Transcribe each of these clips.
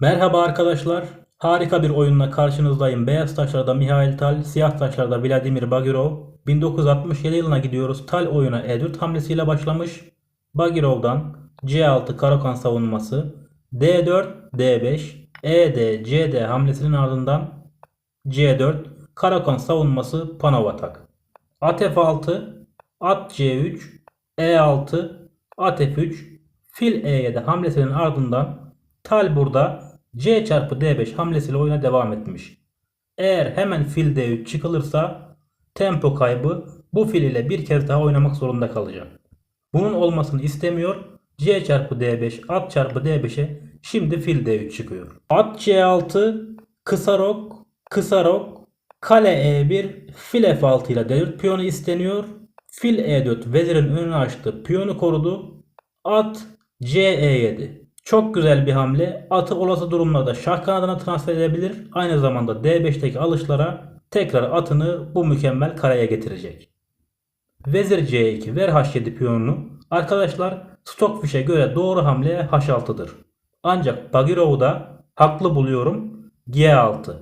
Merhaba arkadaşlar. Harika bir oyunla karşınızdayım. Beyaz taşlarda Mihail Tal, siyah taşlarda Vladimir Bagirov. 1967 yılına gidiyoruz. Tal oyuna E4 hamlesiyle başlamış. Bagirov'dan C6 Karakan savunması, D4, D5, ED, CD hamlesinin ardından C4 Karakan savunması Panov atak. At F6, at C3, E6, at F3, fil E7 hamlesinin ardından Tal burada C çarpı D5 hamlesiyle oyuna devam etmiş. Eğer hemen fil D3 çıkılırsa tempo kaybı bu fil ile bir kez daha oynamak zorunda kalacak. Bunun olmasını istemiyor. C çarpı D5 at çarpı D5'e şimdi fil D3 çıkıyor. At C6 kısa rok kısa rok kale E1 fil F6 ile D4 piyonu isteniyor. Fil E4 vezirin önünü açtı. Piyonu korudu. At C E7. Çok güzel bir hamle. Atı olası durumlarda şah kanadına transfer edebilir. Aynı zamanda D5'teki alışlara tekrar atını bu mükemmel kareye getirecek. Vezir C2 ver H7 piyonunu. Arkadaşlar Stockfish'e göre doğru hamle H6'dır. Ancak Bagirov'u da haklı buluyorum. G6.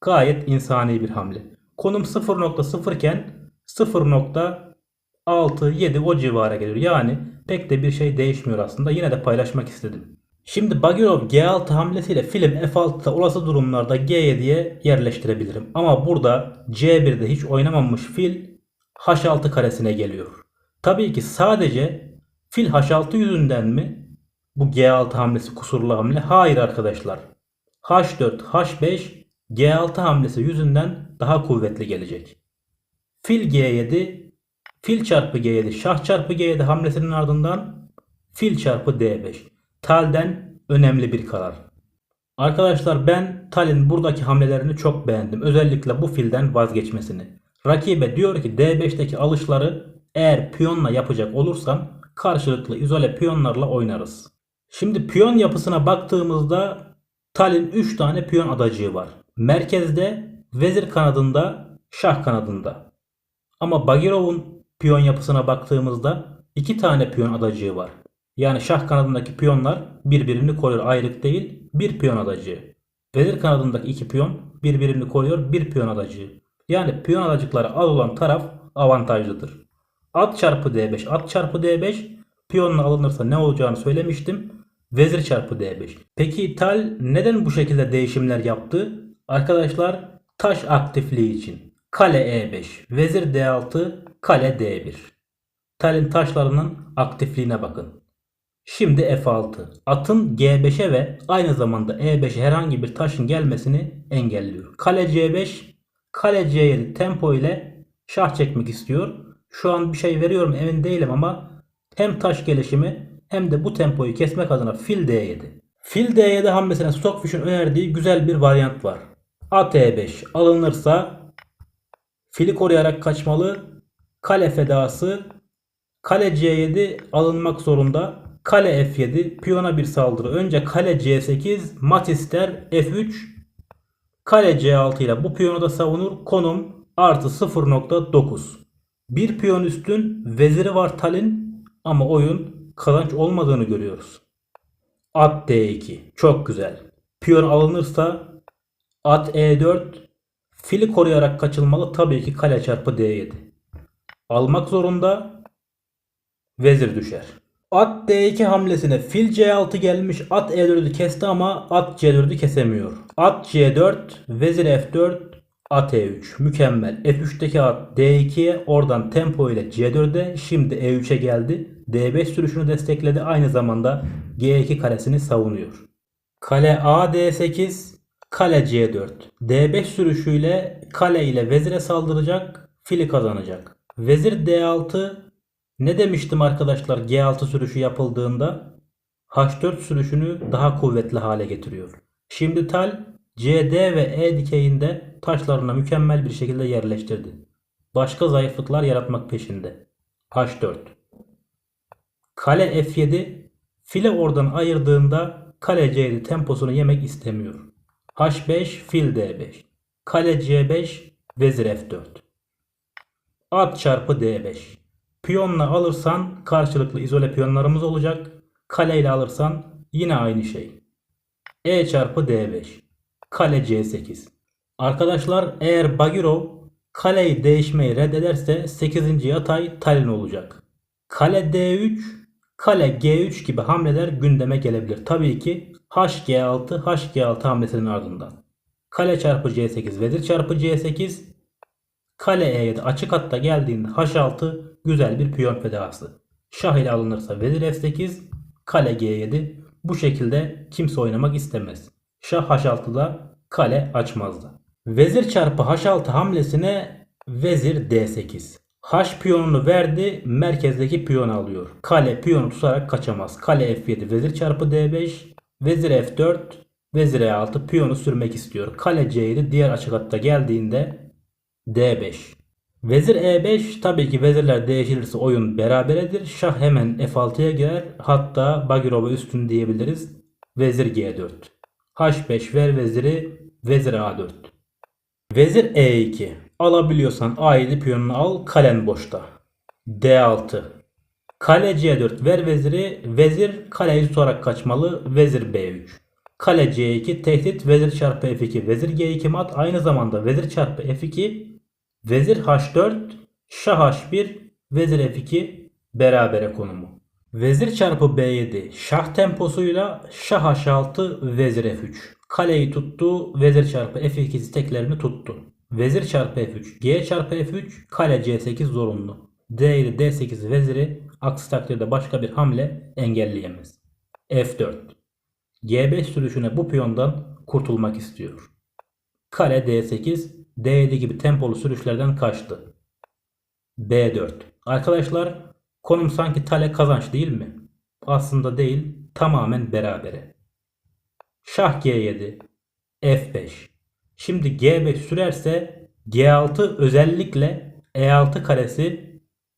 Gayet insani bir hamle. Konum 0.0 iken 0.67 o civara geliyor. Yani pek de bir şey değişmiyor aslında. Yine de paylaşmak istedim. Şimdi Bagirov G6 hamlesiyle film F6'da olası durumlarda G7'ye yerleştirebilirim. Ama burada C1'de hiç oynamamış fil H6 karesine geliyor. Tabii ki sadece fil H6 yüzünden mi bu G6 hamlesi kusurlu hamle? Hayır arkadaşlar. H4, H5 G6 hamlesi yüzünden daha kuvvetli gelecek. Fil G7, fil çarpı G7, şah çarpı G7 hamlesinin ardından fil çarpı D5. Tal'den önemli bir karar. Arkadaşlar ben Tal'in buradaki hamlelerini çok beğendim. Özellikle bu filden vazgeçmesini. Rakibe diyor ki D5'teki alışları eğer piyonla yapacak olursan karşılıklı izole piyonlarla oynarız. Şimdi piyon yapısına baktığımızda Tal'in 3 tane piyon adacığı var. Merkezde, vezir kanadında, şah kanadında. Ama Bagirov'un piyon yapısına baktığımızda 2 tane piyon adacığı var. Yani şah kanadındaki piyonlar birbirini koruyor ayrık değil bir piyon adacığı. Vezir kanadındaki iki piyon birbirini koruyor bir piyon adacığı. Yani piyon adacıkları az olan taraf avantajlıdır. At çarpı D5 at çarpı D5 piyonla alınırsa ne olacağını söylemiştim. Vezir çarpı D5. Peki Tal neden bu şekilde değişimler yaptı? Arkadaşlar taş aktifliği için. Kale E5, vezir D6, kale D1. Tal'in taşlarının aktifliğine bakın. Şimdi F6. Atın G5'e ve aynı zamanda E5'e herhangi bir taşın gelmesini engelliyor. Kale C5, kale C7 tempo ile şah çekmek istiyor. Şu an bir şey veriyorum emin değilim ama hem taş gelişimi hem de bu tempoyu kesmek adına fil D7. Fil D7 hamlesine Stockfish'in önerdiği güzel bir varyant var. At E5 alınırsa fili koruyarak kaçmalı. Kale fedası Kale C7 alınmak zorunda. Kale F7 piyona bir saldırı. Önce kale C8 mat ister F3 kale C6 ile bu piyonu da savunur. Konum artı 0.9. Bir piyon üstün veziri var Tal'in ama oyun kazanç olmadığını görüyoruz. At D2 çok güzel. Piyon alınırsa at E4 fili koruyarak kaçılmalı tabii ki kale çarpı D7. Almak zorunda vezir düşer. At D2 hamlesine fil C6 gelmiş. At E4'ü kesti ama at C4'ü kesemiyor. At C4, vezir F4, at E3. Mükemmel. F3'teki at D2'ye oradan tempo ile C4'e şimdi E3'e geldi. D5 sürüşünü destekledi. Aynı zamanda G2 karesini savunuyor. Kale A D8, kale C4. D5 sürüşüyle kale ile vezire saldıracak. Fili kazanacak. Vezir D6 ne demiştim arkadaşlar G6 sürüşü yapıldığında? H4 sürüşünü daha kuvvetli hale getiriyor. Şimdi Tal CD ve E dikeyinde taşlarına mükemmel bir şekilde yerleştirdi. Başka zayıflıklar yaratmak peşinde. H4 Kale F7 file oradan ayırdığında kale C7 temposunu yemek istemiyor. H5 fil D5 Kale C5 vezir F4 At çarpı D5 Piyonla alırsan karşılıklı izole piyonlarımız olacak. Kale ile alırsan yine aynı şey. E çarpı D5. Kale C8. Arkadaşlar eğer Bagirov kaleyi değişmeyi reddederse 8. yatay Talin olacak. Kale D3, kale G3 gibi hamleler gündeme gelebilir. Tabii ki HG6, HG6 hamlesinin ardından. Kale çarpı C8, vezir çarpı C8, kale E7 açık hatta geldiğinde H6 güzel bir piyon fedası. Şah ile alınırsa vezir F8, kale G7 bu şekilde kimse oynamak istemez. Şah H6'da kale açmazdı. Vezir çarpı H6 hamlesine vezir D8. H piyonunu verdi merkezdeki piyonu alıyor. Kale piyonu tutarak kaçamaz. Kale F7 vezir çarpı D5 vezir F4 vezir E6 piyonu sürmek istiyor. Kale C7 diğer açık hatta geldiğinde D5. Vezir E5 tabii ki vezirler değişilirse oyun beraberedir. Şah hemen F6'ya girer. Hatta Bagirov'a üstün diyebiliriz. Vezir G4. H5 ver veziri vezir A4. Vezir E2. Alabiliyorsan A7 piyonunu al. Kalen boşta. D6. Kale C4 ver veziri. Vezir kaleyi tutarak kaçmalı. Vezir B3. Kale C2 tehdit vezir çarpı F2. Vezir G2 mat aynı zamanda vezir çarpı F2 Vezir H4, Şah H1, Vezir F2 berabere konumu. Vezir çarpı B7 şah temposuyla Şah H6, Vezir F3. Kaleyi tuttu, Vezir çarpı F2 steklerini tuttu. Vezir çarpı F3, G çarpı F3, kale C8 zorunlu. D ile D8 veziri aksi takdirde başka bir hamle engelleyemez. F4. G5 sürüşüne bu piyondan kurtulmak istiyor. Kale D8 D7 gibi tempolu sürüşlerden kaçtı. B4. Arkadaşlar konum sanki tale kazanç değil mi? Aslında değil tamamen berabere. Şah G7 F5 Şimdi G5 sürerse G6 özellikle E6 karesi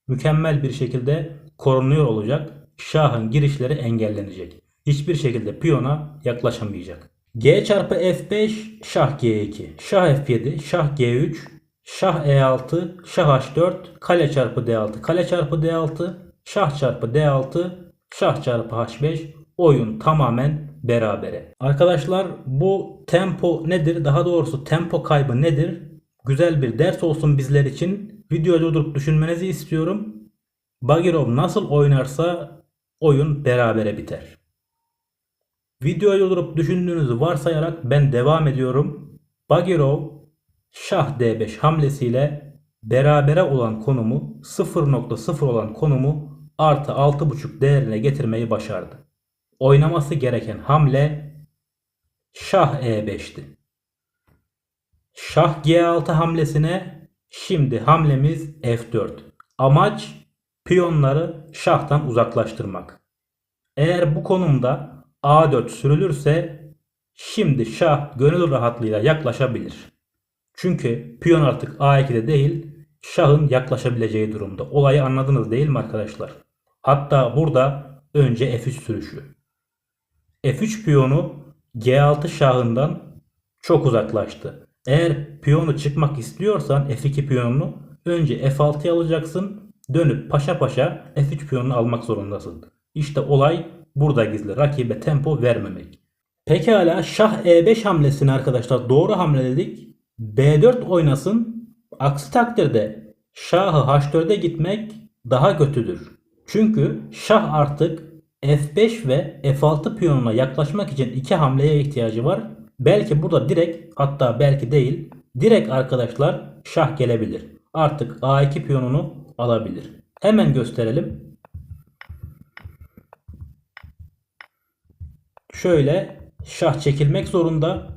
mükemmel bir şekilde korunuyor olacak. Şahın girişleri engellenecek. Hiçbir şekilde piyona yaklaşamayacak. G çarpı F5 şah G2 şah F7 şah G3 şah E6 şah H4 kale çarpı D6 kale çarpı D6 şah çarpı D6 şah çarpı H5 oyun tamamen berabere. Arkadaşlar bu tempo nedir? Daha doğrusu tempo kaybı nedir? Güzel bir ders olsun bizler için. Videoyu durdurup düşünmenizi istiyorum. Bagirov nasıl oynarsa oyun berabere biter. Videoyu durdurup düşündüğünüzü varsayarak ben devam ediyorum. Bagirov Şah D5 hamlesiyle berabere olan konumu 0.0 olan konumu artı 6.5 değerine getirmeyi başardı. Oynaması gereken hamle Şah E5'ti. Şah G6 hamlesine şimdi hamlemiz F4. Amaç piyonları şahtan uzaklaştırmak. Eğer bu konumda A4 sürülürse şimdi şah gönül rahatlığıyla yaklaşabilir. Çünkü piyon artık A2'de değil şahın yaklaşabileceği durumda. Olayı anladınız değil mi arkadaşlar? Hatta burada önce F3 sürüşü. F3 piyonu G6 şahından çok uzaklaştı. Eğer piyonu çıkmak istiyorsan F2 piyonunu önce F6'ya alacaksın. Dönüp paşa paşa F3 piyonunu almak zorundasın. İşte olay burada gizli. Rakibe tempo vermemek. Pekala şah E5 hamlesini arkadaşlar doğru hamle dedik. B4 oynasın. Aksi takdirde şahı H4'e gitmek daha kötüdür. Çünkü şah artık F5 ve F6 piyonuna yaklaşmak için iki hamleye ihtiyacı var. Belki burada direkt hatta belki değil direkt arkadaşlar şah gelebilir. Artık A2 piyonunu alabilir. Hemen gösterelim. Şöyle şah çekilmek zorunda.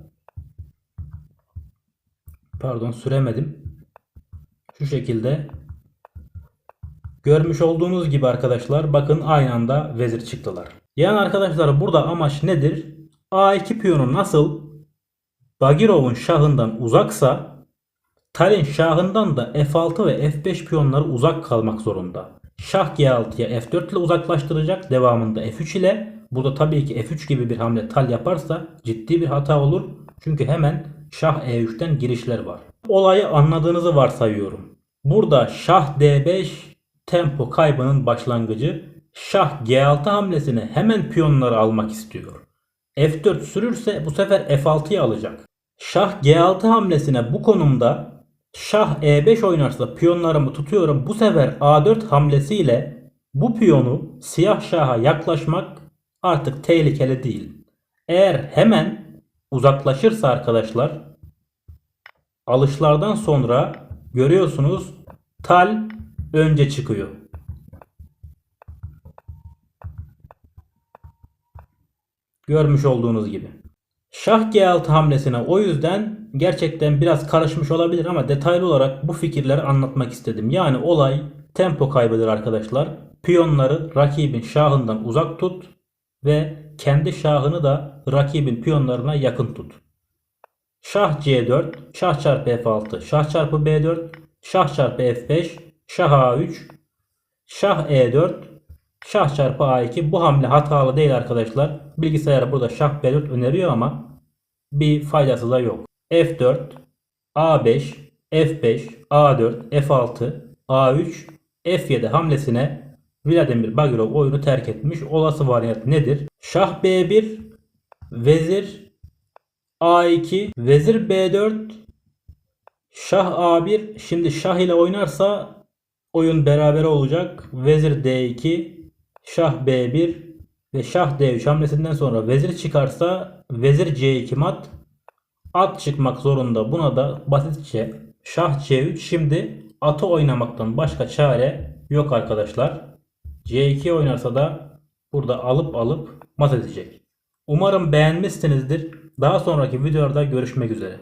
Pardon süremedim. Şu şekilde. Görmüş olduğunuz gibi arkadaşlar bakın aynı anda vezir çıktılar. Yani arkadaşlar burada amaç nedir? A2 piyonu nasıl Bagirov'un şahından uzaksa Talin şahından da F6 ve F5 piyonları uzak kalmak zorunda. Şah G6'ya F4 ile uzaklaştıracak. Devamında F3 ile. Burada tabii ki F3 gibi bir hamle Tal yaparsa ciddi bir hata olur. Çünkü hemen Şah E3'ten girişler var. Olayı anladığınızı varsayıyorum. Burada Şah D5 tempo kaybının başlangıcı. Şah G6 hamlesine hemen piyonları almak istiyor. F4 sürürse bu sefer F6'yı alacak. Şah G6 hamlesine bu konumda Şah E5 oynarsa piyonlarımı tutuyorum. Bu sefer A4 hamlesiyle bu piyonu siyah şaha yaklaşmak artık tehlikeli değil. Eğer hemen uzaklaşırsa arkadaşlar alışlardan sonra görüyorsunuz tal önce çıkıyor. Görmüş olduğunuz gibi. Şah G6 hamlesine o yüzden gerçekten biraz karışmış olabilir ama detaylı olarak bu fikirleri anlatmak istedim. Yani olay tempo kaybıdır arkadaşlar. Piyonları rakibin şahından uzak tut ve kendi şahını da rakibin piyonlarına yakın tut. Şah C4, şah çarpı F6, şah çarpı B4, şah çarpı F5, şah A3, şah E4, şah çarpı A2. Bu hamle hatalı değil arkadaşlar. Bilgisayar burada şah B4 öneriyor ama bir faydası da yok. F4, A5, F5, A4, F6, A3, F7 hamlesine Vladimir Bagirov oyunu terk etmiş. Olası varyant nedir? Şah B1, Vezir A2, Vezir B4, Şah A1. Şimdi Şah ile oynarsa oyun beraber olacak. Vezir D2, Şah B1 ve Şah D3 hamlesinden sonra Vezir çıkarsa Vezir C2 mat. At çıkmak zorunda. Buna da basitçe Şah C3. Şimdi atı oynamaktan başka çare yok arkadaşlar. C2 oynarsa da burada alıp alıp mat edecek. Umarım beğenmişsinizdir. Daha sonraki videolarda görüşmek üzere.